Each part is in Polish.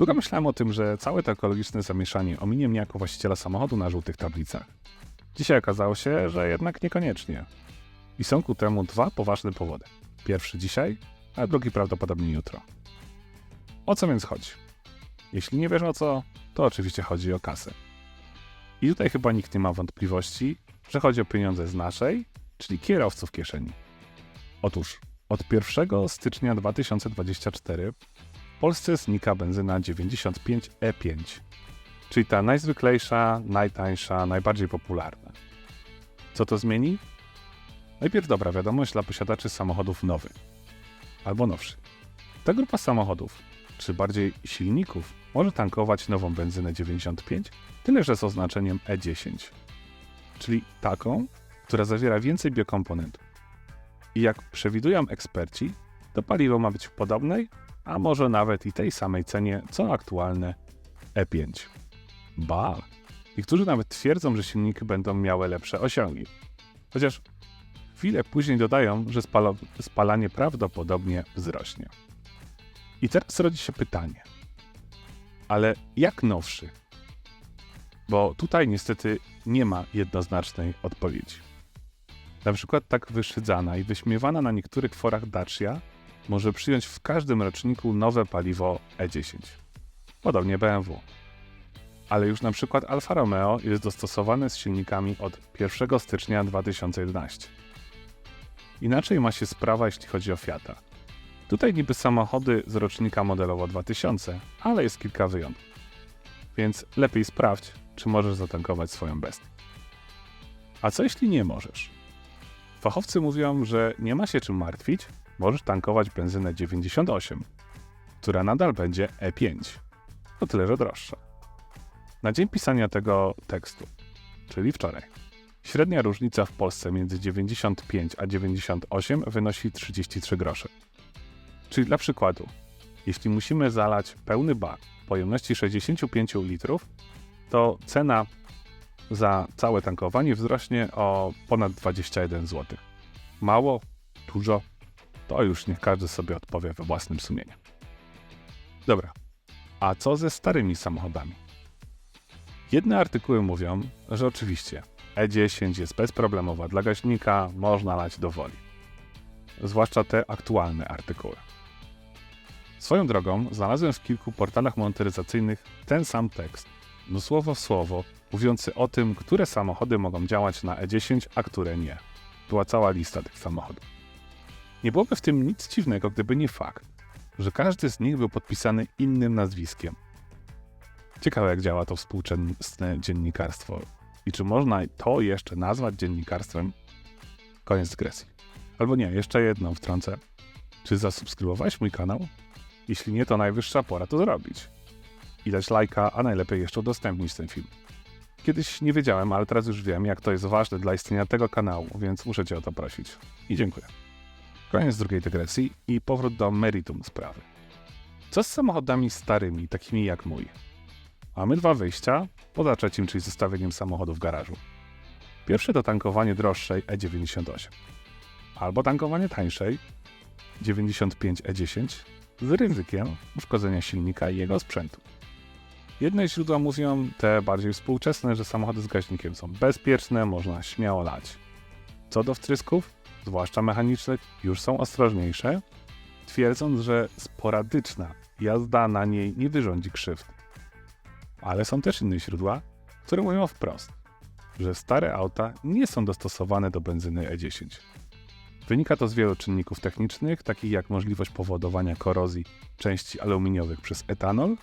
Długo myślałem o tym, że całe to ekologiczne zamieszanie ominie mnie jako właściciela samochodu na żółtych tablicach. Dzisiaj okazało się, że jednak niekoniecznie. I są ku temu dwa poważne powody. Pierwszy dzisiaj, a drugi prawdopodobnie jutro. O co więc chodzi? Jeśli nie wiesz o co, to oczywiście chodzi o kasę. I tutaj chyba nikt nie ma wątpliwości, że chodzi o pieniądze z naszej, czyli kierowców kieszeni. Otóż od 1 stycznia 2024 w Polsce znika benzyna 95E5, czyli ta najzwyklejsza, najtańsza, najbardziej popularna. Co to zmieni? Najpierw dobra wiadomość dla posiadaczy samochodów nowych albo nowszych. Ta grupa samochodów, czy bardziej silników, może tankować nową benzynę 95, tyle że z oznaczeniem E10, czyli taką, która zawiera więcej biokomponentów. I jak przewidują eksperci, to paliwo ma być w podobnej, a może nawet i tej samej cenie co aktualne E5. Ba! Niektórzy nawet twierdzą, że silniki będą miały lepsze osiągi. Chociaż chwilę później dodają, że spalo- spalanie prawdopodobnie wzrośnie. I teraz rodzi się pytanie. Ale jak nowszy? Bo tutaj niestety nie ma jednoznacznej odpowiedzi. Na przykład tak wyszydzana i wyśmiewana na niektórych forach Dacia może przyjąć w każdym roczniku nowe paliwo E10. Podobnie BMW. Ale już na przykład Alfa Romeo jest dostosowane z silnikami od 1 stycznia 2011. Inaczej ma się sprawa, jeśli chodzi o Fiata. Tutaj niby samochody z rocznika modelowo 2000, ale jest kilka wyjątków. Więc lepiej sprawdź, czy możesz zatankować swoją bestię. A co jeśli nie możesz? Fachowcy mówią, że nie ma się czym martwić, możesz tankować benzynę 98, która nadal będzie E5. O tyle, że droższa. Na dzień pisania tego tekstu, czyli wczoraj, średnia różnica w Polsce między 95 a 98 wynosi 33 grosze. Czyli dla przykładu, jeśli musimy zalać pełny bak pojemności 65 litrów, to cena za całe tankowanie wzrośnie o ponad 21 zł. Mało, dużo, to już niech każdy sobie odpowie we własnym sumieniu. Dobra, a co ze starymi samochodami? Jedne artykuły mówią, że oczywiście E10 jest bezproblemowa dla gaśnika, można lać do woli. Zwłaszcza te aktualne artykuły. Swoją drogą znalazłem w kilku portalach motoryzacyjnych ten sam tekst, no słowo w słowo, mówiący o tym, które samochody mogą działać na E10, a które nie. Była cała lista tych samochodów. Nie byłoby w tym nic dziwnego, gdyby nie fakt, że każdy z nich był podpisany innym nazwiskiem. Ciekawe, jak działa to współczesne dziennikarstwo i czy można to jeszcze nazwać dziennikarstwem? Koniec dygresji. Albo nie, jeszcze jedną wtrącę. Czy zasubskrybowałeś mój kanał? Jeśli nie, to najwyższa pora to zrobić. I dać lajka, a najlepiej jeszcze udostępnić ten film. Kiedyś nie wiedziałem, ale teraz już wiem, jak to jest ważne dla istnienia tego kanału, więc muszę Cię o to prosić. I dziękuję. Koniec drugiej dygresji i powrót do meritum sprawy. Co z samochodami starymi, takimi jak mój? Mamy dwa wyjścia, poza trzecim, czyli zostawieniem samochodu w garażu. Pierwsze to tankowanie droższej E98. Albo tankowanie tańszej 95E10 z ryzykiem uszkodzenia silnika i jego sprzętu. Jedne źródła mówią, te bardziej współczesne, że samochody z gaźnikiem są bezpieczne, można śmiało lać. Co do wtrysków, zwłaszcza mechanicznych, już są ostrożniejsze, twierdząc, że sporadyczna jazda na niej nie wyrządzi krzywd. Ale są też inne źródła, które mówią wprost, że stare auta nie są dostosowane do benzyny E10. Wynika to z wielu czynników technicznych, takich jak możliwość powodowania korozji części aluminiowych przez etanol,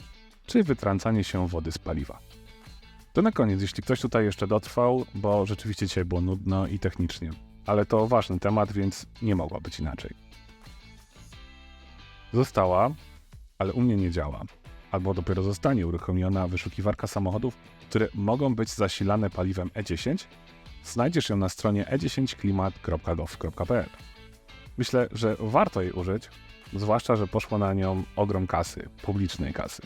czy wytrącanie się wody z paliwa. To na koniec, jeśli ktoś tutaj jeszcze dotrwał, bo rzeczywiście dzisiaj było nudno i technicznie. Ale to ważny temat, więc nie mogło być inaczej. Została, ale u mnie nie działa, albo dopiero zostanie uruchomiona wyszukiwarka samochodów, które mogą być zasilane paliwem E10. Znajdziesz ją na stronie e e10klimat.gov.pl. Myślę, że warto jej użyć, zwłaszcza, że poszło na nią ogrom kasy, publicznej kasy.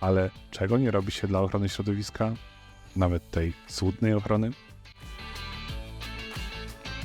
Ale czego nie robi się dla ochrony środowiska? Nawet tej słudnej ochrony?